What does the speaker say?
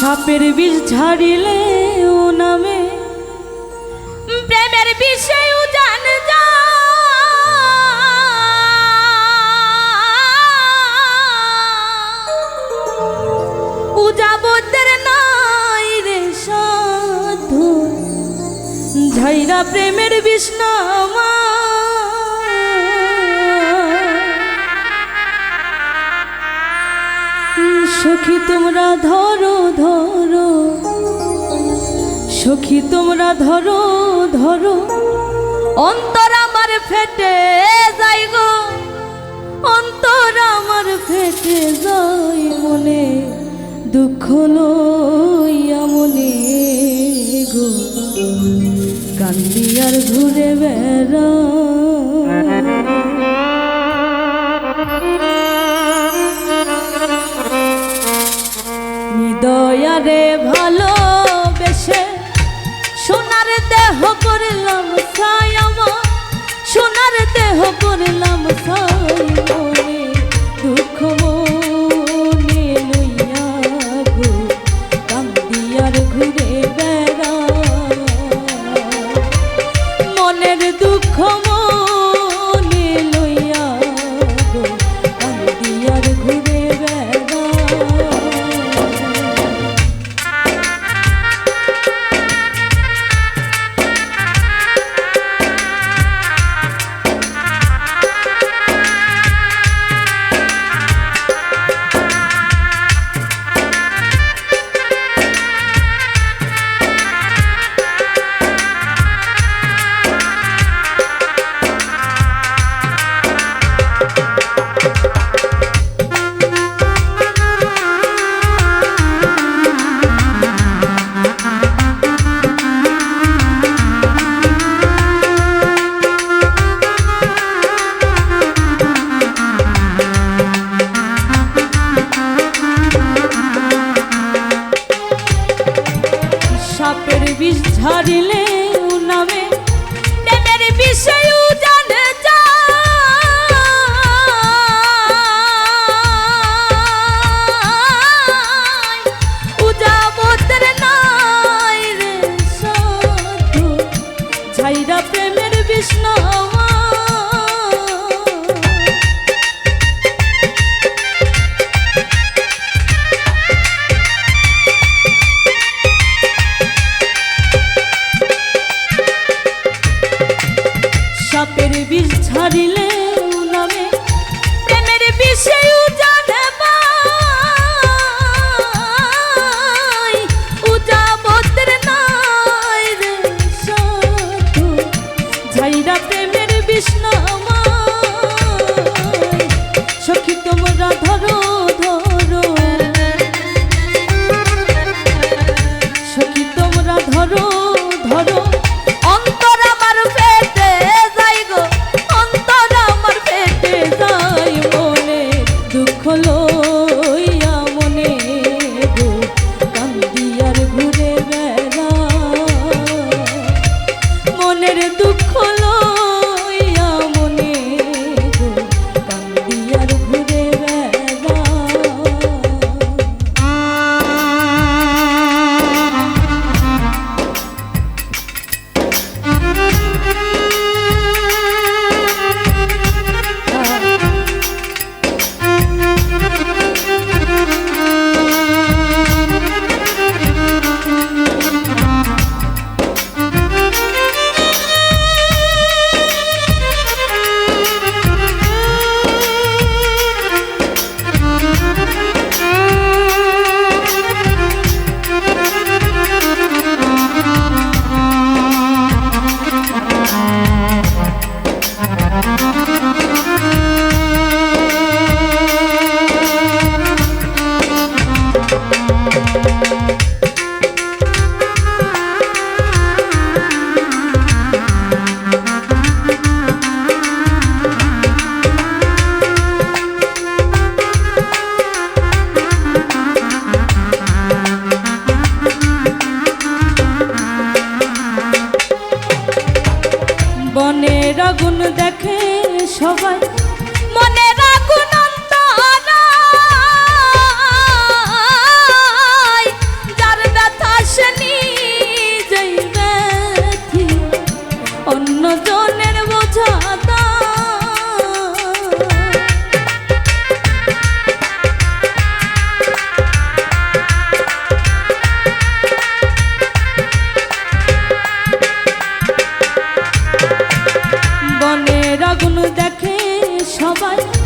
সাপের বিষ ঝাড়িলে ও নামে। প্রেমের বিষয় জান যা উজাবতের নাই রে সাধু। ঝাইরা প্রেমের বিষ্ণামা সখী তোমরা ধরো ধরো। সখী তোমরা ধরো ধরো। অন্তর আমার ফেটে যাই গো। অন্তর আমার ফেটে যাই মনে। দুঃখ লইয়া মনে গো। কান্দি আর ঘুরে বেড়া love. ধরো মনের আগুন দেখে সবাই। মনের আগুন যার ব্যথা সে নিজেই ব্যথি অন্যজনের বোঝা সবাই